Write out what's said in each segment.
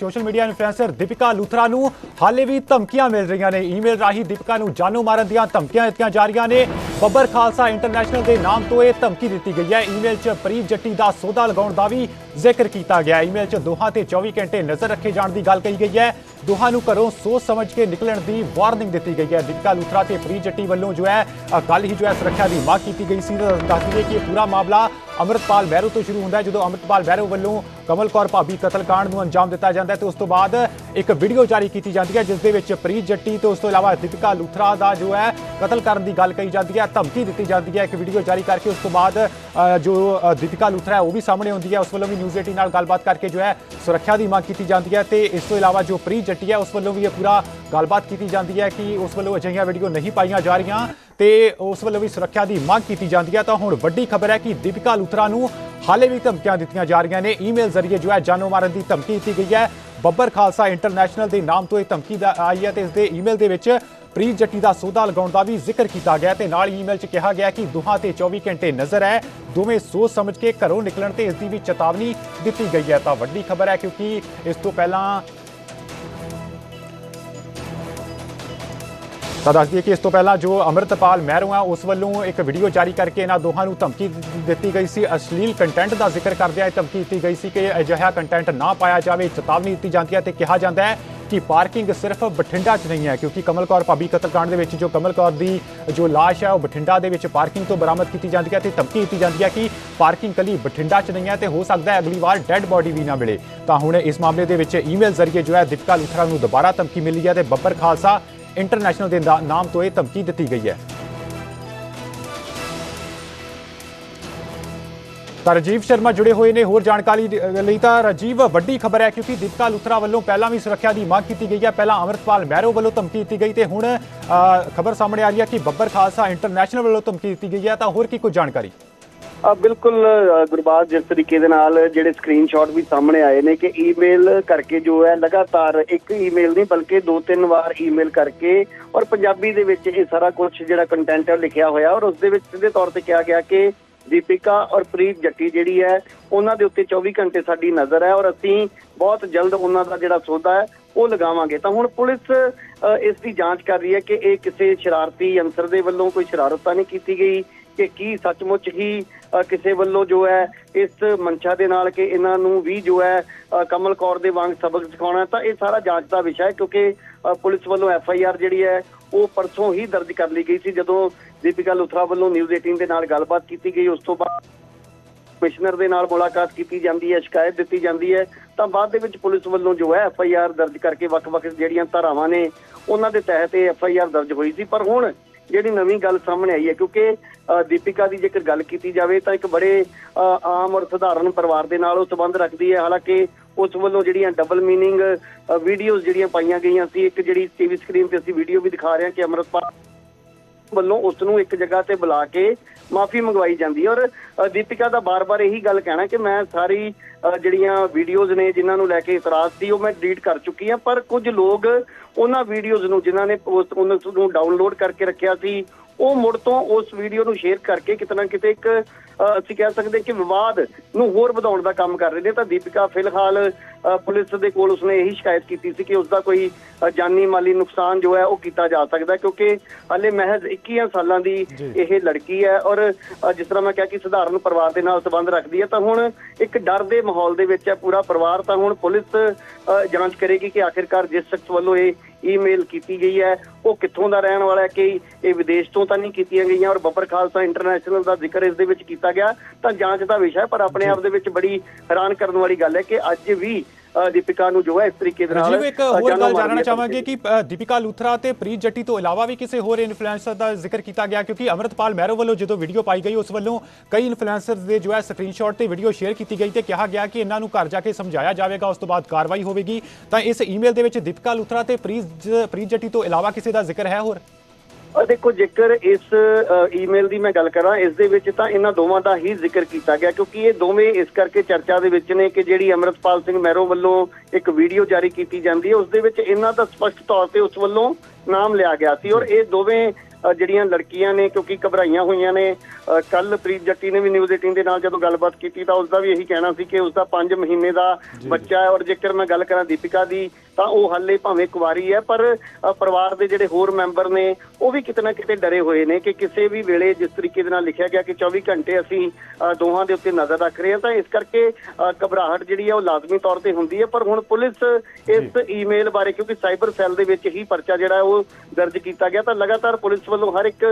Social media influencer Deepika Luthra ਨੂੰ ਹਾਲੇ ਵੀ ਧਮਕੀਆਂ ਮਿਲ ਰਹੀਆਂ ਨੇ। ਈਮੇਲ ਰਾਹੀਂ ਦੀਪਿਕਾ ਨੂੰ ਜਾਨੋਂ ਮਾਰਨ ਦੀਆਂ ਧਮਕੀਆਂ ਦਿੱਤੀਆਂ ਜਾ ਰਹੀਆਂ ਨੇ। ਬੱਬਰ ਖਾਲਸਾ ਇੰਟਰਨੈਸ਼ਨਲ ਦੇ ਨਾਮ ਤੋਂ ਇਹ ਧਮਕੀ ਦਿੱਤੀ ਗਈ ਹੈ। ਈਮੇਲ 'ਚ ਪ੍ਰੀਤ ਜੱਟੀ ਦਾ ਸੌਦਾ ਲਗਾਉਣ ਦਾ ਵੀ ਜ਼ਿਕਰ ਕੀਤਾ ਗਿਆ। ਈਮੇਲ 'ਚ ਦੋਹਾਂ ਤੇ 24 ਘੰਟੇ ਨਜ਼ਰ ਰੱਖੇ ਜਾਣ ਦੀ ਗੱਲ ਕਹੀ ਗਈ ਹੈ। ਦੋਹਾਂ ਨੂੰ ਘਰੋਂ ਸੋਚ ਸਮਝ ਕੇ ਨਿਕਲਣ ਦੀ ਵਾਰਨਿੰਗ ਦਿੱਤੀ ਗਈ ਹੈ। ਦੀਪਕਾ ਲੂਥਰਾ ਤੇ ਪ੍ਰੀਤ ਜੱਟੀ ਵੱਲੋਂ ਜੋ ਹੈ ਅ, ਕੱਲ੍ਹ ਹੀ ਜੋ ਹੈ ਸੁਰੱਖਿਆ ਦੀ ਮੰਗ ਕੀਤੀ ਗਈ ਸੀ। ਤਾਂ ਦੱਸ ਦਈਏ ਕਿ ਇਹ ਪੂਰਾ ਮਾਮਲਾ ਅਮਰਤਪਾਲ ਬਹਿਰੋ ਤੋਂ ਸ਼ੁਰੂ ਹੁੰਦਾ ਹੈ। ਜਦੋਂ ਅਮਰਤਪਾਲ ਬਹਿਰੋ ਵੱਲੋਂ ਕਮਲ ਕੌਰ ਭਾਬੀ ਕਤਲकांड ਨੂੰ ਅੰਜਾਮ ਦਿੱਤਾ ਜਾਂਦਾ ਹੈ ਤੇ ਉਸ ਤੋਂ ਬਾਅਦ ਇੱਕ ਵੀਡੀਓ ਜਾਰੀ ਕੀਤੀ ਜਾਂਦੀ ਹੈ ਜਿਸ ਦੇ ਵਿੱਚ ਪ੍ਰੀਤ ਜੱਟੀ ਤੇ ਉਸ ਤੋਂ ਇਲਾਵਾ ਦੀਪਿਕਾ ਲੂਥਰਾ ਦਾ ਜੋ ਹੈ ਕਤਲ ਕਰਨ ਦੀ ਗੱਲ ਕਹੀ ਜਾਂਦੀ ਹੈ ਧਮਕੀ ਦਿੱਤੀ ਜਾਂਦੀ ਹੈ। ਇੱਕ ਵੀਡੀਓ ਜਾਰੀ ਕਰਕੇ ਉਸ ਤੋਂ ਬਾਅਦ ਜੋ ਦੀਪਿਕਾ ਲੂਥਰਾ ਹੈ ਉਹ ਵੀ ਸਾਹਮਣੇ ਆਉਂਦੀ ਹੈ। ਉਸ ਵੱਲੋਂ ਵੀ ਨਿਊਜ਼ 18 ਨਾਲ ਗੱਲਬਾਤ ਕਰਕੇ ਜੋ ਹੈ ਸੁਰੱਖਿਆ ਦੀ ਮੰਗ ਕੀਤੀ ਜਾਂਦੀ ਹੈ ਤੇ ਇਸ ਤੋਂ ਇਲਾਵਾ ਜੋ ਪ੍ਰੀਤ ਜੱਟੀ ਹੈ, ਉਸ ਵੱਲੋਂ ਵੀ ਇਹ ਪੂਰਾ ਗੱਲਬਾਤ ਕੀਤੀ ਜਾਂਦੀ ਹੈ ਕਿ ਉਸ ਵੱਲੋਂ ਅਜਿਹੀਆਂ ਵੀਡੀਓ ਨਹੀਂ ਪਾਈਆਂ ਜਾ ਰਹੀਆਂ ਤੇ ਉਸ ਵੱਲੋਂ ਵੀ ਸੁਰੱਖਿਆ ਦੀ ਮੰਗ ਕੀਤੀ ਜਾਂਦੀ ਹੈ। ਤਾਂ ਹੁਣ ਵੱਡੀ ਖਬਰ ਹੈ ਕਿ ਦੀਪਿਕਾ ਲੂਥਰਾ ਨੂੰ ਹਾਲੇ ਵੀ ਧਮਕੀਆਂ ਦਿੱਤੀਆਂ ਜਾ ਰਹੀਆਂ ਨੇ। ਈਮੇਲ ਜ਼ਰੀਏ ਜੋ ਹੈ ਜਾਨੋ ਮਾਰਨ ਦੀ ਧਮਕੀ ਦਿੱਤੀ ਗਈ ਹੈ। ਬੱਬਰ ਖਾਲਸਾ ਇੰਟਰਨੈਸ਼ਨਲ ਦੇ ਨਾਮ ਤੋਂ ਇਹ ਧਮਕੀ ਆਈ ਹੈ ਤੇ ਇਸ ਦੇ ਈਮੇਲ ਦੇ ਵਿੱਚ ਪ੍ਰੀਤ ਜੱਟੀ ਦਾ ਸੌਦਾ ਲਗਾਉਣ ਦਾ ਵੀ ਜ਼ਿਕਰ ਕੀਤਾ ਗਿਆ ਤੇ ਨਾਲ ਈਮੇਲ 'ਚ ਕਿਹਾ ਗਿਆ ਕਿ ਦੋਹਾਂ ਤੇ 24 ਘੰਟੇ ਨਜ਼ਰ ਹੈ। ਦੋਵੇਂ ਸੋਚ ਸਮਝ ਕੇ ਘਰੋਂ ਨਿਕਲਣ ਤੇ ਇਸ ਦੀ ਵੀ ਚੇਤਾਵਨੀ ਦਿੱਤੀ ਗਈ ਹੈ। ਤਾਂ ਵੱਡੀ ਖਬਰ ਹੈ ਕਿਉਂਕਿ ਇਸ ਤੋਂ ਪਹਿਲਾਂ ਤਾਂ ਦੱਸ ਦਈਏ ਕਿ ਇਸ ਤੋਂ ਪਹਿਲਾਂ ਜੋ ਅਮਰਤਪਾਲ ਮਹਿਰੂ ਆ, ਉਸ ਵੱਲੋਂ ਇੱਕ ਵੀਡੀਓ ਜਾਰੀ ਕਰਕੇ ਇਹਨਾਂ ਦੋਹਾਂ ਨੂੰ ਧਮਕੀ ਦਿੱਤੀ ਗਈ ਸੀ। ਅਸ਼ਲੀਲ ਕੰਟੈਂਟ ਦਾ ਜ਼ਿਕਰ ਕਰਦਿਆਂ ਇਹ ਧਮਕੀ ਦਿੱਤੀ ਗਈ ਸੀ ਕਿ ਅਜਿਹਾ ਕੰਟੈਂਟ ਨਾ ਪਾਇਆ ਜਾਵੇ, ਚੇਤਾਵਨੀ ਦਿੱਤੀ ਜਾਂਦੀ ਹੈ ਤੇ ਕਿਹਾ ਜਾਂਦਾ ਹੈ ਕਿ ਪਾਰਕਿੰਗ ਸਿਰਫ ਬਠਿੰਡਾ 'ਚ ਨਹੀਂ ਹੈ, ਕਿਉਂਕਿ ਕਮਲ ਕੌਰ ਭਾਬੀ ਕਤਲकांड ਦੇ ਵਿੱਚ, ਜੋ ਕਮਲ ਕੌਰ ਦੀ ਜੋ ਲਾਸ਼ ਹੈ, ਉਹ ਬਠਿੰਡਾ ਦੇ ਵਿੱਚ ਪਾਰਕਿੰਗ ਤੋਂ ਬਰਾਮਦ ਕੀਤੀ ਜਾਂਦੀ ਹੈ ਤੇ ਧਮਕੀ ਦਿੱਤੀ ਜਾਂਦੀ ਹੈ ਕਿ ਪਾਰਕਿੰਗ ਕੱਲੀ ਬਠਿੰਡਾ 'ਚ ਨਹੀਂ ਹੈ ਤੇ ਹੋ ਸਕਦਾ ਹੈ ਅਗਲੀ ਵਾਰ ਡੈੱਡ ਬੋਡੀ ਵੀ ਨਾ ਮਿਲੇ। ਤਾਂ ਹੁਣ ਇਸ ਮਾਮਲੇ ਦੇ ਵਿੱਚ ਈਮੇਲ ਜ਼ਰੀਏ ਜੋ ਹੈ, ਦੀਪਕਾ ਲੁਥਰਾ ਨੂੰ ਦੁਬਾਰਾ ਧਮਕੀ ਮਿਲੀ ਹੈ ਤੇ ਬੱਬਰ ਖਾਲਸਾ ਇੰਟਰਨੈਸ਼ਨਲ ਦੇ ਨਾ- ਨਾਮ ਤੋਂ ਇਹ ਧਮਕੀ ਦਿੱਤੀ ਗਈ ਹੈ। ਤਾਂ ਰਾਜੀਵ ਸ਼ਰਮਾ ਜੁੜੇ ਹੋਏ ਨੇ। ਹੋਰ ਜਾਣਕਾਰੀ ਲਈ ਤਾਂ ਰਾਜੀਵ ਵੱਡੀ ਖਬਰ ਹੈ ਕਿਉਂਕਿ ਦੀਪਕਾ ਲੁਥਰਾ ਵੱਲੋਂ ਪਹਿਲਾਂ ਵੀ ਸੁਰੱਖਿਆ ਦੀ ਮੰਗ ਕੀਤੀ ਗਈ ਹੈ। ਪਹਿਲਾਂ ਅਮਰਤਪਾਲ ਮਹਿਰੋ ਵੱਲੋਂ ਧਮਕੀ ਦਿੱਤੀ ਗਈ ਤੇ ਹੁਣ ਖਬਰ ਸਾਹਮਣੇ ਆ ਰਹੀ ਹੈ ਕਿ ਬੱਬਰ ਖਾਲਸਾ ਇੰਟਰਨੈਸ਼ਨਲ ਵੱਲੋਂ ਧਮਕੀ ਦਿੱਤੀ ਗਈ ਹੈ। ਤਾਂ ਹੋਰ ਕੀ ਕੁਝ ਜਾਣਕਾਰੀ? ਬਿਲਕੁਲ ਅ, ਗੁਰਬਾਜ ਜਿਸ ਤਰੀਕੇ ਦੇ ਨਾਲ ਜਿਹੜੇ ਸਕਰੀਨਸ਼ਾਟ ਵੀ ਸਾਹਮਣੇ ਆਏ ਨੇ ਕਿ ਈਮੇਲ ਕਰਕੇ ਜੋ ਹੈ ਲਗਾਤਾਰ ਇੱਕ ਈਮੇਲ ਨਹੀਂ ਬਲਕਿ ਦੋ ਤਿੰਨ ਵਾਰ ਈਮੇਲ ਕਰਕੇ ਔਰ ਪੰਜਾਬੀ ਦੇ ਵਿੱਚ ਇਹ ਸਾਰਾ ਕੁਝ ਜਿਹੜਾ ਕੰਟੈਂਟ ਹੈ ਉਹ ਲਿਖਿਆ ਹੋਇਆ ਔਰ ਉਸ ਦੇ ਵਿੱਚ ਸਿੱਧੇ ਤੌਰ ਤੇ ਕਿਹਾ ਗਿਆ ਕਿ ਦੀਪਿਕਾ ਔਰ ਪ੍ਰੀਤ ਜੱਟੀ ਜਿਹੜੀ ਹੈ ਉਹਨਾਂ ਦੇ ਉੱਤੇ 24 ਘੰਟੇ ਸਾਡੀ ਨਜ਼ਰ ਹੈ ਔਰ ਅਸੀਂ ਬਹੁਤ ਜਲਦ ਉਹਨਾਂ ਦਾ ਜਿਹੜਾ ਸੌਦਾ ਹੈ ਉਹ ਲਗਾਵਾਂਗੇ। ਤਾਂ ਹੁਣ ਪੁਲਿਸ ਅ, ਇਸ ਦੀ ਜਾਂਚ ਕਰ ਰਹੀ ਹੈ ਕਿ ਇਹ ਕਿਸੇ ਸ਼ਰਾਰਤੀ ਅੰਸਰ ਦੇ ਵੱਲੋਂ ਕੋਈ ਸ਼ਰਾਰਤ ਤਾਂ ਨਹੀਂ ਕੀਤੀ ਗਈ? ਕਿ ਕੀ ਸੱਚਮੁੱਚ ਹੀ ਕਿਸੇ ਵੱਲੋਂ ਜੋ ਹੈ, ਇਸ ਮਨਸ਼ਾ ਦੇ ਨਾਲ ਕਿ ਇਹਨਾਂ ਨੂੰ ਵੀ ਜੋ ਹੈ ਕਮਲ ਕੌਰ ਦੇ ਵਾਂਗ ਸਬਕ ਸਿਖਾਉਣਾ ਤਾਂ ਇਹ ਸਾਰਾ ਜਾਂਚ ਦਾ ਵਿਸ਼ਾ ਹੈ ਕਿਉਂਕਿ ਪੁਲਿਸ ਵੱਲੋਂ ਐਫ ਆਈ ਆਰ ਜਿਹੜੀ ਹੈ, ਉਹ ਪਰਸੋਂ ਹੀ ਦਰਜ ਕਰ ਲਈ ਗਈ ਸੀ, ਜਦੋਂ ਦੀਪਿਕਾ ਲੁਥਰਾ ਵੱਲੋਂ ਨਿਊਜ਼ 18 ਦੇ ਨਾਲ ਗੱਲਬਾਤ ਕੀਤੀ ਗਈ, ਉਸ ਤੋਂ ਬਾਅਦ ਕਮਿਸ਼ਨਰ ਦੇ ਨਾਲ ਮੁਲਾਕਾਤ ਕੀਤੀ ਜਾਂਦੀ ਹੈ, ਸ਼ਿਕਾਇਤ ਦਿੱਤੀ ਜਾਂਦੀ ਹੈ, ਤਾਂ ਬਾਅਦ ਦੇ ਵਿੱਚ ਪੁਲਿਸ ਵੱਲੋਂ ਜੋ ਹੈ, ਐਫ ਆਈ ਆਰ ਦਰਜ ਕਰਕੇ ਵੱਖ-ਵੱਖ ਜਿਹੜੀਆਂ ਧਾਰਾਵਾਂ ਨੇ, ਉਹਨਾਂ ਦੇ ਤਹਿਤ ਇਹ ਐਫ ਆਈ ਆਰ ਦਰਜ ਹੋਈ ਸੀ, ਪਰ ਹੁਣ ਜਿਹੜੀ ਨਵੀਂ ਗੱਲ ਸਾਹਮਣੇ ਆਈ ਹੈ ਕਿਉਂਕਿ ਅ, ਦੀਪਿਕਾ ਦੀ ਜੇਕਰ ਗੱਲ ਕੀਤੀ ਜਾਵੇ ਤਾਂ ਇੱਕ ਬੜੇ ਅ, ਆਮ ਔਰ ਸਧਾਰਨ ਪਰਿਵਾਰ ਦੇ ਨਾਲ ਉਹ ਸੰਬੰਧ ਰੱਖਦੀ ਹੈ। ਹਾਲਾਂਕਿ ਉਸ ਵੱਲੋਂ ਜਿਹੜੀਆਂ ਡਬਲ ਮੀਨਿੰਗ ਵੀਡੀਓਜ਼ ਜਿਹੜੀਆਂ ਪਾਈਆਂ ਗਈਆਂ ਸੀ ਇੱਕ ਜਿਹੜੀ ਟੀਵੀ ਸਕਰੀਨ ਤੇ ਅਸੀਂ ਵੀਡੀਓ ਵੀ ਦਿਖਾ ਰਹੇ ਹਾਂ ਕਿ ਅਮਰਤਪਾਲ ਵੱਲੋਂ ਉਸ ਨੂੰ ਇੱਕ ਜਗ੍ਹਾ ਤੇ ਬੁਲਾ ਕੇ ਮਾਫੀ ਮੰਗਵਾਈ ਜਾਂਦੀ ਹੈ। ਔਰ ਦੀਪਿਕਾ ਦਾ ਬਾਰ-ਬਾਰ ਇਹੀ ਗੱਲ ਕਹਿਣਾ ਕਿ ਮੈਂ ਸਾਰੀ ਅ, ਜਿਹੜੀਆਂ ਵੀਡੀਓਜ਼ ਨੇ ਜਿਨ੍ਹਾਂ ਨੂੰ ਲੈ ਕੇ ਇਤਰਾਜ਼ ਸੀ ਉਹ ਮੈਂ ਡਿਲੀਟ ਕਰ ਚੁੱਕੀ ਹਾਂ ਪਰ ਕੁਝ ਲੋਕ ਉਹਨਾਂ ਵੀਡੀਓਜ਼ ਨੂੰ ਜਿਨ੍ਹਾਂ ਨੇ ਉਸ ਉਹਨਾਂ ਨੂੰ ਡਾਊਨਲੋਡ ਕਰਕੇ ਰੱਖਿਆ ਸੀ, ਉਹ ਮੁੜ ਤੋਂ ਉਸ ਵੀਡੀਓ ਨੂੰ ਸ਼ੇਅਰ ਕਰਕੇ ਕਿਤੇ ਨਾ ਕਿਤੇ ਇੱਕ ਅਸੀਂ ਕਹਿ ਸਕਦੇ ਕਿ ਵਿਵਾਦ ਨੂੰ ਹੋਰ ਵਧਾਉਣ ਦਾ ਕੰਮ ਕਰ ਰਹੇ ਨੇ ਤਾਂ ਦੀਪਿਕਾ ਫਿਲਹਾਲ ਪੁਲਿਸ ਦੇ ਕੋਲ ਉਸਨੇ ਇਹੀ ਸ਼ਿਕਾਇਤ ਕੀਤੀ ਸੀ ਕਿ ਉਸ ਦਾ ਕੋਈ ਜਾਨੀ ਮਾਲੀ ਨੁਕਸਾਨ ਜੋ ਹੈ ਉਹ ਕੀਤਾ ਜਾ ਸਕਦਾ ਕਿਉਂਕਿ ਹਾਲੇ ਮਹਿਜ਼ 21 ਸਾਲਾਂ ਦੀ। ਇਹ ਲੜਕੀ ਹੈ ਔਰ ਜਿਸ ਤਰ੍ਹਾਂ ਮੈਂ ਕਿਹਾ ਕਿ ਸਧਾਰਨ ਪਰਿਵਾਰ ਦੇ ਨਾਲ ਸੰਬੰਧ ਰੱਖਦੀ ਹੈ ਤਾਂ ਹੁਣ ਇੱਕ ਡਰ ਦੇ ਮਾਹੌਲ ਦੇ ਵਿੱਚ ਹੈ ਪੂਰਾ ਪਰਿਵਾਰ ਤਾਂ ਹੁਣ ਪੁਲਿਸ ਜਾਂਚ ਕਰੇਗੀ ਕਿ ਆਖਿਰਕਾਰ ਜਿਸ ਸ਼ਖਸ ਵੱਲੋਂ ਇਹ ਈਮੇਲ ਕੀਤੀ ਗਈ ਹੈ ਉਹ ਕਿੱਥੋਂ ਦਾ ਰਹਿਣ ਵਾਲਾ ਹੈ ਕਿ ਇਹ ਵਿਦੇਸ਼ ਤੋਂ ਤਾਂ ਨਹੀਂ ਕੀਤੀਆਂ ਗਈਆਂ ਔਰ ਬੱਬਰ ਖਾਲਸਾ ਇੰਟਰਨੈਸ਼ਨਲ ਦਾ ਜ਼ਿਕਰ ਇਸ ਦੇ ਵਿੱਚ ਕੀਤਾ ਗਿਆ ਤਾਂ ਜਾਂਚ ਦਾ ਵਿਸ਼ਾ ਹੈ ਪਰ ਆਪਣੇ ਆਪ ਦੇ ਵਿੱਚ ਬੜੀ ਹੈਰਾਨ ਕਰਨ ਵਾਲੀ ਗੱਲ ਹੈ ਕਿ ਅੱਜ ਵੀ ਦੀਪਿਕਾ ਨੂੰ ਜੋ ਹੈ ਇਸ ਤਰੀਕੇ ਦੇ ਨਾਲ ਇੱਕ ਹੋਰ ਗੱਲ ਜਾਣਨਾ ਚਾਹਾਂਗੇ ਕਿ ਦੀਪਿਕਾ ਲੂਥਰਾ ਤੇ ਪ੍ਰੀਤ ਜੱਟੀ ਤੋਂ ਇਲਾਵਾ ਵੀ ਕਿਸੇ ਹੋਰ ਇਨਫਲੂਐਂਸਰ ਦਾ ਜ਼ਿਕਰ ਕੀਤਾ ਗਿਆ ਕਿਉਂਕਿ ਅਮਰਤਪਾਲ ਮਹਿਰੋ ਵੱਲੋਂ ਜਦੋਂ ਵੀਡੀਓ ਪਾਈ ਗਈ ਉਸ ਵੱਲੋਂ ਕਈ ਇਨਫਲੂਐਂਸਰ ਦੇ ਜੋ ਹੈ ਸਕਰੀਨਸ਼ਾਟ ਤੇ ਵੀਡੀਓ ਸ਼ੇਅਰ ਕੀਤੀ ਗਈ ਤੇ ਕਿਹਾ ਗਿਆ ਕਿ ਇਹਨਾਂ ਨੂੰ ਘਰ ਜਾ ਕੇ ਸਮਝਾਇਆ ਜਾਵੇਗਾ ਉਸ ਤੋਂ ਬਾਅਦ ਕਾਰਵਾਈ ਹੋਵੇਗੀ। ਤਾਂ ਇਸ ਈਮੇਲ ਦੇ ਵਿੱਚ ਦੀਪਿਕਾ ਲੂਥਰਾ ਤੇ ਪ੍ਰੀਤ ਜੱਟੀ ਤੋਂ ਇਲਾਵਾ ਕਿਸੇ ਦਾ ਜ਼ਿਕਰ ਹੈ ਹੋਰ? ਦੇਖੋ ਜੇਕਰ ਇਸ ਈਮੇਲ ਦੀ ਮੈਂ ਗੱਲ ਕਰਾਂ ਇਸ ਦੇ ਵਿੱਚ ਤਾਂ ਇਹਨਾਂ ਦੋਵਾਂ ਦਾ ਹੀ ਜ਼ਿਕਰ ਕੀਤਾ ਗਿਆ ਕਿਉਂਕਿ ਇਹ ਦੋਵੇਂ ਇਸ ਕਰਕੇ ਚਰਚਾ ਦੇ ਵਿੱਚ ਨੇ ਕਿ ਜਿਹੜੀ ਅਮਰਤਪਾਲ ਸਿੰਘ ਮਹਿਰੋ ਵੱਲੋਂ ਇੱਕ ਵੀਡੀਓ ਜਾਰੀ ਕੀਤੀ ਜਾਂਦੀ ਹੈ ਉਸ ਦੇ ਵਿੱਚ ਇਹਨਾਂ ਦਾ ਸਪਸ਼ਟ ਤੌਰ ਤੇ ਉਸ ਵੱਲੋਂ ਨਾਮ ਲਿਆ ਗਿਆ ਸੀ ਔਰ ਇਹ ਦੋਵੇਂ ਜਿਹੜੀਆਂ ਲੜਕੀਆਂ ਨੇ ਕਿਉਂਕਿ ਘਬਰਾਈਆਂ ਹੋਈਆਂ ਨੇ। ਕੱਲ ਪ੍ਰੀਤ ਜੱਟੀ ਨੇ ਵੀ ਨਿਊਜ਼ 18 ਦੇ ਨਾਲ ਜਦੋਂ ਗੱਲਬਾਤ ਕੀਤੀ ਤਾਂ ਉਸ ਦਾ ਵੀ ਇਹੀ ਕਹਿਣਾ ਸੀ ਕਿ ਉਸ ਦਾ 5 ਮਹੀਨੇ ਦਾ ਬੱਚਾ ਹੈ ਔਰ ਜੇਕਰ ਮੈਂ ਗੱਲ ਕਰਾਂ ਦੀਪਿਕਾ ਦੀ ਤਾਂ ਉਹ ਹਾਲੇ ਭਾਵੇਂ ਕੁਵਾਰੀ ਹੈ ਪਰ ਪਰਿਵਾਰ ਦੇ ਜਿਹੜੇ ਹੋਰ ਮੈਂਬਰ ਨੇ ਉਹ ਵੀ ਕਿਤੇ ਨਾ ਕਿਤੇ ਡਰੇ ਹੋਏ ਨੇ ਕਿ ਕਿਸੇ ਵੀ ਵੇਲੇ ਜਿਸ ਤਰੀਕੇ ਦੇ ਨਾਲ ਲਿਖਿਆ ਗਿਆ ਕਿ 24 ਘੰਟੇ ਅਸੀਂ ਦੋਹਾਂ ਦੇ ਉੱਤੇ ਨਜ਼ਰ ਰੱਖ ਰਹੇ ਹਾਂ ਤਾਂ ਇਸ ਕਰਕੇ ਘਬਰਾਹਟ ਜਿਹੜੀ ਹੈ ਉਹ ਲਾਜ਼ਮੀ ਤੌਰ ਤੇ ਹੁੰਦੀ ਹੈ। ਪਰ ਹੁਣ ਪੁਲਿਸ ਇਸ ਈਮੇਲ ਬਾਰੇ ਕਿਉਂਕਿ ਸਾਈਬਰ ਸੈੱਲ ਦੇ ਵਿੱਚ ਹੀ ਪਰਚਾ ਜਿਹੜਾ ਉਹ ਦਰਜ ਕੀਤਾ ਗਿਆ ਤਾਂ ਲਗਾਤਾਰ ਪੁਲਿਸ ਵੱਲੋਂ ਹਰ ਇੱਕ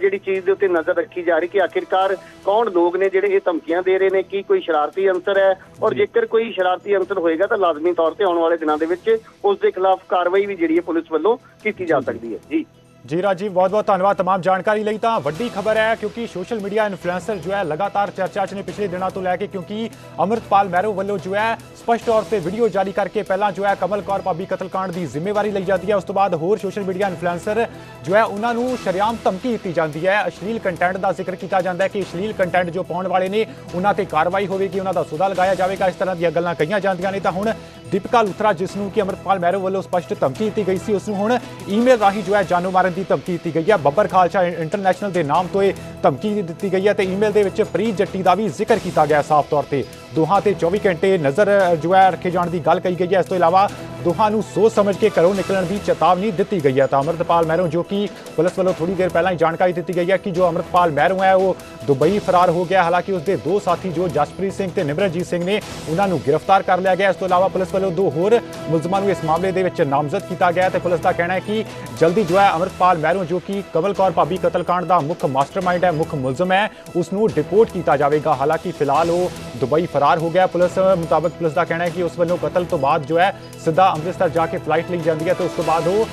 ਜਿਹੜੀ ਚੀਜ਼ ਦੇ ਉੱਤੇ ਨਜ਼ਰ ਰੱਖੀ ਜਾ ਰਹੀ ਕਿ ਆਖਿਰਕਾਰ ਕੌਣ ਲੋਕ ਨੇ ਜਿਹੜੇ ਇਹ ਧਮਕੀਆਂ ਦੇ ਰਹੇ ਨੇ ਕੀ ਕੋਈ ਸ਼ਰਾਰਤੀ ਅੰਸਰ ਹੈ? ਔਰ ਜੇਕਰ ਕੋਈ ਸ਼ਰਾਰਤੀ ਅੰਸਰ ਹੋਏਗਾ ਤਾਂ ਲਾਜ਼ਮੀ ਤੌਰ ਤੇ ਆਉਣ ਵਾਲੇ ਦਿਨਾਂ ਦੇ ਵਿੱਚ ਉਸ ਦੇ ਖਿਲਾਫ ਕਾਰਵਾਈ ਵੀ ਜਿਹੜੀ ਹੈ ਪੁਲਿਸ ਵੱਲੋਂ ਕੀਤੀ ਜਾ ਸਕਦੀ ਹੈ। ਜੀ। ਜੀ ਰਾਜੀਵ ਬਹੁਤ ਬਹੁਤ ਧੰਨਵਾਦ तमाम ਜਾਣਕਾਰੀ ਲਈ। ਤਾਂ ਵੱਡੀ ਖਬਰ ਹੈ, ਕਿਉਂਕਿ ਸੋਸ਼ਲ ਮੀਡੀਆ ਇਨਫਲੂਐਂਸਰ ਜੋ ਹੈ, ਲਗਾਤਾਰ ਚਰਚਾ 'ਚ ਨੇ ਪਿਛਲੇ ਦਿਨਾਂ ਤੋਂ ਲੈ ਕੇ, ਕਿਉਂਕਿ ਅਮਰਤਪਾਲ ਮਹਿਰੋ ਵੱਲੋਂ ਜੋ ਹੈ, ਸਪਸ਼ਟ ਤੌਰ ਤੇ ਵੀਡੀਓ ਜਾਰੀ ਕਰਕੇ ਪਹਿਲਾਂ ਜੋ ਹੈ, ਕਮਲ ਕੌਰ ਭਾਬੀ ਕਤਲकांड ਦੀ ਜ਼ਿੰਮੇਵਾਰੀ ਲਈ ਜਾਂਦੀ ਹੈ। ਉਸ ਤੋਂ ਬਾਅਦ ਹੋਰ ਸੋਸ਼ਲ ਮੀਡੀਆ ਇਨਫਲੂਐਂਸਰ ਜੋ ਹੈ, ਉਹਨਾਂ ਨੂੰ ਸ਼ਰਿਆਮ ਧਮਕੀ ਦਿੱਤੀ ਜਾਂਦੀ ਹੈ। ਅਸ਼ਲੀਲ ਕੰਟੈਂਟ ਦਾ ਜ਼ਿਕਰ ਕੀਤਾ ਜਾਂਦਾ ਹੈ ਕਿ ਅਸ਼ਲੀਲ ਕੰਟੈਂਟ ਜੋ ਪਾਉਣ ਵਾਲੇ ਨੇ, ਉਹਨਾਂ ਤੇ ਕਾਰਵਾਈ ਹੋਵੇਗੀ, ਉਹਨਾਂ ਦਾ ਸੋਧਾ ਲਗਾਇਆ ਜਾਵੇਗਾ। ਇਸ ਤਰ੍ਹਾਂ ਦੀਆਂ ਗੱਲਾਂ ਕਹੀਆਂ ਜਾਂਦੀਆਂ ਨੇ। ਤਾਂ ਹੁਣ ਦੀਪਿਕਾ ਲੁਥਰਾ ਜਿਸ ਨੂੰ ਕਿ ਅਮਰਤਪਾਲ ਮਹਿਰੋ ਵੱਲੋਂ ਸਪਸ਼ਟ ਧਮਕੀ ਦਿੱਤੀ ਗਈ ਸੀ ਉਸ ਨੂੰ ਹੁਣ ਈਮੇਲ ਰਾਹੀਂ ਜੋ ਹੈ ਜਾਨੋਂ ਮਾਰਨ ਦੀ ਧਮਕੀ ਦਿੱਤੀ ਗਈ ਹੈ ਬੱਬਰ ਖਾਲਸਾ ਇੰਟਰਨੈਸ਼ਨਲ ਦੇ ਨਾਮ ਤੋਂ ਇਹ ਧਮਕੀ ਦਿੱਤੀ ਗਈ ਹੈ ਤੇ ਈਮੇਲ ਦੇ ਵਿੱਚ ਪ੍ਰੀਤ ਜੱਟੀ ਦਾ ਵੀ ਜ਼ਿਕਰ ਕੀਤਾ ਗਿਆ ਸਾਫ਼ ਤੌਰ ਤੇ। ਦੋਹਾਂ ਤੇ 24 ਘੰਟੇ ਨਜ਼ਰ ਜੋ ਹੈ ਰੱਖੇ ਜਾਣ ਦੀ ਗੱਲ ਕਹੀ ਗਈ ਹੈ। ਇਸ ਤੋਂ ਇਲਾਵਾ ਦੋਹਾਂ ਨੂੰ ਸੋਚ ਸਮਝ ਕੇ ਘਰੋਂ ਨਿਕਲਣ ਦੀ ਚੇਤਾਵਨੀ ਦਿੱਤੀ ਗਈ ਹੈ ਤਾਂ ਅਮਰਤਪਾਲ ਮਹਿਰੋਂ, ਜੋ ਕਿ ਪੁਲਿਸ ਵੱਲੋਂ ਥੋੜੀ ਦੇਰ ਪਹਿਲਾਂ ਹੀ ਜਾਣਕਾਰੀ ਦਿੱਤੀ ਗਈ ਹੈ ਕਿ ਜੋ ਅਮਰਤਪਾਲ ਮਹਿਰੋਂ ਹੈ, ਉਹ ਦੁਬਈ ਫਰਾਰ ਹੋ ਗਿਆ। ਹਾਲਾਂਕਿ ਉਸ ਦੇ ਦੋ ਸਾਥੀ, ਜੋ ਜਸਪ੍ਰੀਤ ਸਿੰਘ ਤੇ ਨਿਮਰਜੀਤ ਸਿੰਘ ਨੇ, ਉਹਨਾਂ ਨੂੰ ਗ੍ਰਿਫਤਾਰ ਕਰ ਲਿਆ ਗਿਆ। ਇਸ ਤੋਂ ਇਲਾਵਾ ਪੁਲਿਸ ਵੱਲੋਂ ਦੋ ਹੋਰ ਮੁਲਜ਼ਮਾਂ ਨੂੰ ਇਸ ਮਾਮਲੇ ਦੇ ਵਿੱਚ ਨਾਮਜ਼ਦ ਕੀਤਾ ਗਿਆ ਹੈ ਤੇ ਪੁਲਿਸ ਦਾ ਕਹਿਣਾ ਹੈ ਕਿ ਜਲਦੀ ਜੋ ਹੈ ਅਮਰਤਪਾਲ ਮਹਿਰੋਂ, ਜੋ ਕਿ ਕਮਲ ਕੌਰ ਭਾਬੀ ਕਤਲकांड ਦਾ ਮੁੱਖ ਮਾਸਟਰਮਾਈਂਡ ਹੈ ਮੁੱਖ ਮੁਲਜ਼ਮ ਹੈ। ਉਸ ਨੂੰ ਡਿਪੋਰਟ ਕੀਤਾ ਜਾਵੇਗਾ। ਹਾਲਾਂਕਿ ਫਿਲਹਾਲ ਉਹ ਦੁਬਈ ਫਰਾਰ ਹੋ ਗਿਆ। ਪੁਲਿਸ ਮੁਤਾਬਕ ਪੁਲਿਸ ਦਾ ਕਹਿਣਾ ਹੈ ਕਿ ਉਸ ਵੱਲੋਂ ਕਤਲ ਤੋਂ ਬਾਅਦ ਜੋ ਹੈ, ਸਿੱਧਾ ਅੰਮ੍ਰਿਤਸਰ ਜਾ ਕੇ ਫਲਾਈਟ ਲਈ ਜਾਂਦੀ ਹੈ ਤੇ ਉਸ ਤੋਂ ਬਾਅਦ ਉਹ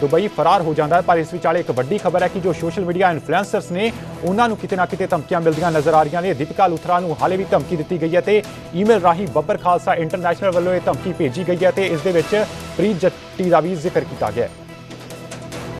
ਦੁਬਈ ਫਰਾਰ ਹੋ ਜਾਂਦਾ ਹੈ। ਪਰ ਇਸ ਵਿਚਾਲੇ ਇੱਕ ਵੱਡੀ ਖਬਰ ਹੈ ਕਿ ਜੋ ਸੋਸ਼ਲ ਮੀਡੀਆ ਇਨਫਲੂਐਂਸਰਸ ਨੇ, ਉਹਨਾਂ ਨੂੰ ਕਿਤੇ ਨਾ ਕਿਤੇ ਧਮਕੀਆਂ ਮਿਲਦੀਆਂ ਨਜ਼ਰ ਆ ਰਹੀਆਂ ਨੇ। ਦੀਪਿਕਾ ਲੁਥਰਾ ਨੂੰ ਹਾਲੇ ਵੀ ਧਮਕੀ ਦਿੱਤੀ ਗਈ ਹੈ ਤੇ ਈਮੇਲ ਰਾਹੀਂ ਬੱਬਰ ਖਾਲਸਾ ਇੰਟਰਨੈਸ਼ਨਲ ਵੱਲੋਂ ਇਹ ਧਮਕੀ ਭੇਜੀ ਗਈ ਹੈ ਤੇ ਇਸ ਦੇ ਵਿੱਚ ਪ੍ਰੀਤ ਜੱਟੀ ਦਾ ਵੀ ਜ਼ਿਕਰ ਕੀਤਾ ਗਿਆ ਹੈ।